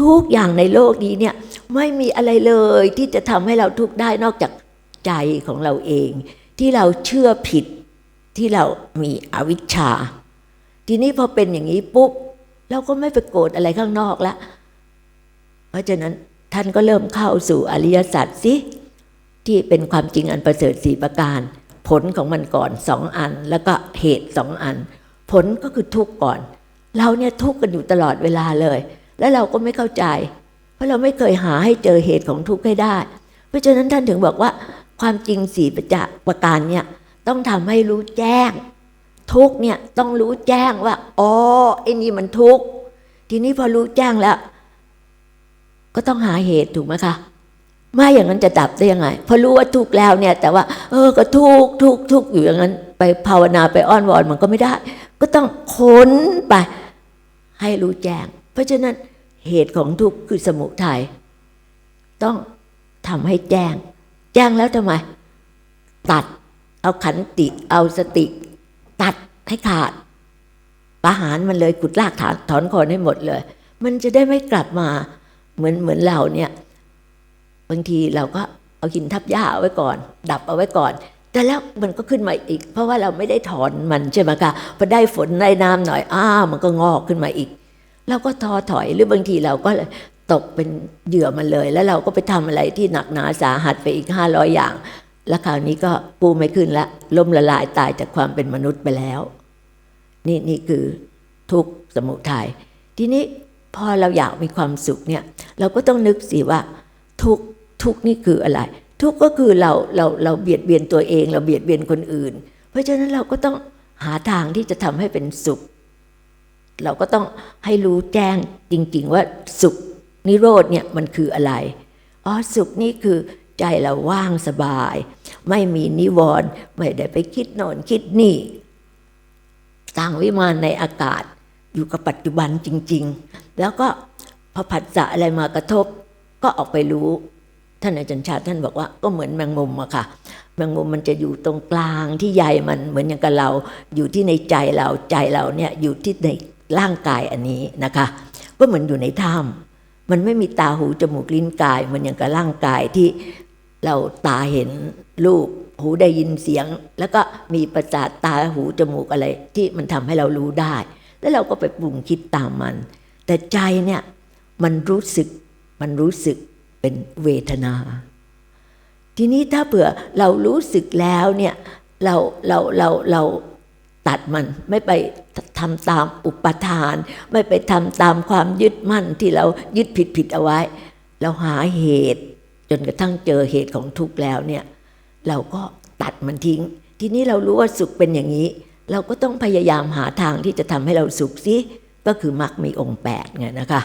ทุกอย่างในโลกนี้เนี่ยไม่มีอะไรเลยที่จะทำให้เราทุกข์ได้นอกจากใจของเราเอง ที่เราเชื่อผิดที่เรามีอวิชชา ทีนี้พอเป็นอย่างนี้ปุ๊บเราก็ไม่ไปโกรธอะไรข้างนอกละเพราะฉะนั้นท่านก็เริ่มเข้าสู่อริยสัจสิที่เป็นความจริงอันประเสริฐสี่ประการ ผลของมันก่อนสองอัน แล้วก็เหตุสองอัน ผลก็คือทุกข์ก่อน เราเนี่ยทุกข์กันอยู่ตลอดเวลาเลย แล้วเราก็ไม่เข้าใจ เพราะเราไม่เคยหาให้เจอเหตุของทุกข์ให้ได้ เพราะฉะนั้นท่านถึงบอกว่า ความจริงสี่ประจักษ์ประการเนี่ยต้องทำให้รู้แจ้ง ทุกเนี่ยต้องรู้แจ้งว่าอ๋อไอ้นี่มันทุกข์ทีนี้พอรู้แจ้งแล้ว ก็ต้องหาเหตุถูกไหมคะไม่อย่างนั้นจะดับได้ยังไง พอรู้ว่าทุกข์แล้วเนี่ย แต่ว่า เออก็ทุกข์ทุกข์ทุกข์อยู่อย่างนั้น ไปภาวนาไปอ้อนวอนมันก็ไม่ได้ ก็ต้องค้นไป ให้รู้แจ้ง เพราะฉะนั้นเหตุของทุกข์คือสมุทัยต้องทำให้แจ้ง แจ้งแล้วทำไม ตัด เอาขันติ เอาสติ ตัดให้ขาดประหารมันเลยกุดลากถอนถอนคอนให้หมดเลย มันจะได้ไม่กลับมา เหมือนเหมือนเราเนี่ย บางทีเราก็เอาหินทับหญ้าเอาไว้ก่อน ดับเอาไว้ก่อน แต่แล้วมันก็ขึ้นมาอีก เพราะว่าเราไม่ได้ถอนมันใช่ไหมคะพอได้ฝนได้น้ำหน่อยอ้ามันก็งอกขึ้นมาอีก เราก็ท้อถอยหรือบางทีเราก็ตกเป็นเหยื่อมันเลย แล้วเราก็ไปทำอะไรที่หนักหนาสาหัสไปอีกห้าร้อยอย่าง แล้วคราวนี้ก็ปูไม่ขึ้นละล่มละลายตายจากความเป็นมนุษย์ไปแล้ว นี่นี่คือทุกข์สมุทัยทีนี้พอเราอยากมีความสุขเนี่ย เราก็ต้องนึกสิว่า ทุกทุกนี่คืออะไร ทุกก็คือเราเราเราเบียดเบียนตัวเอง เราเบียดเบียนคนอื่น เพราะฉะนั้นเราก็ต้องหาทางที่จะทำให้เป็นสุข เราก็ต้องให้รู้แจ้งจริง ๆ ว่าสุขนิโรธเนี่ยมันคืออะไร อ๋อสุขนี่คือใจเราว่างสบาย ไม่มีนิวรณ์ไม่ได้ไปคิดโน่นคิดนี่สร้างวิมานในอากาศอยู่กับปัจจุบันจริง ๆ แล้วก็พอผัสสะอะไรมากระทบ ก็ออกไปรู้ ท่านอาจารย์ชาติท่านบอกว่าก็เหมือนแมงมุมอะค่ะแมงมุมมันจะอยู่ตรงกลางที่ใยมันเหมือนอย่างกับเรา อยู่ที่ในใจเราใจเราเนี่ยอยู่ที่ใน ร่างกายอันนี้นะคะก็เหมือนอยู่ในถ้ำมันไม่มีตาหูจมูกลิ้นกาย มันอย่างกับร่างกายที่เราตาเห็นรูปหูได้ยินเสียง แล้วก็มีประสาทตาหูจมูกอะไรที่มันทำให้เรารู้ได้ แล้วเราก็ไปปรุงคิดตามมัน แต่ใจเนี่ยมันรู้สึกมันรู้สึกเป็นเวทนา ทีนี้ถ้าเผื่อเรารู้สึกแล้วเนี่ยเราเราเราเรา ตัดมันไม่ไปทำตามอุปทาน ไม่ไปทำตามความยึดมั่นที่เรายึดผิดผิดเอาไว้ เราหาเหตุ จนกระทั่งเจอเหตุของทุกข์แล้วเนี่ยเราก็ตัดมันทิ้ง ทีนี้เรารู้ว่าสุขเป็นอย่างนี้ เราก็ต้องพยายามหาทางที่จะทำให้เราสุขสิก็คือมรรคมีองค์แปดไงนะคะ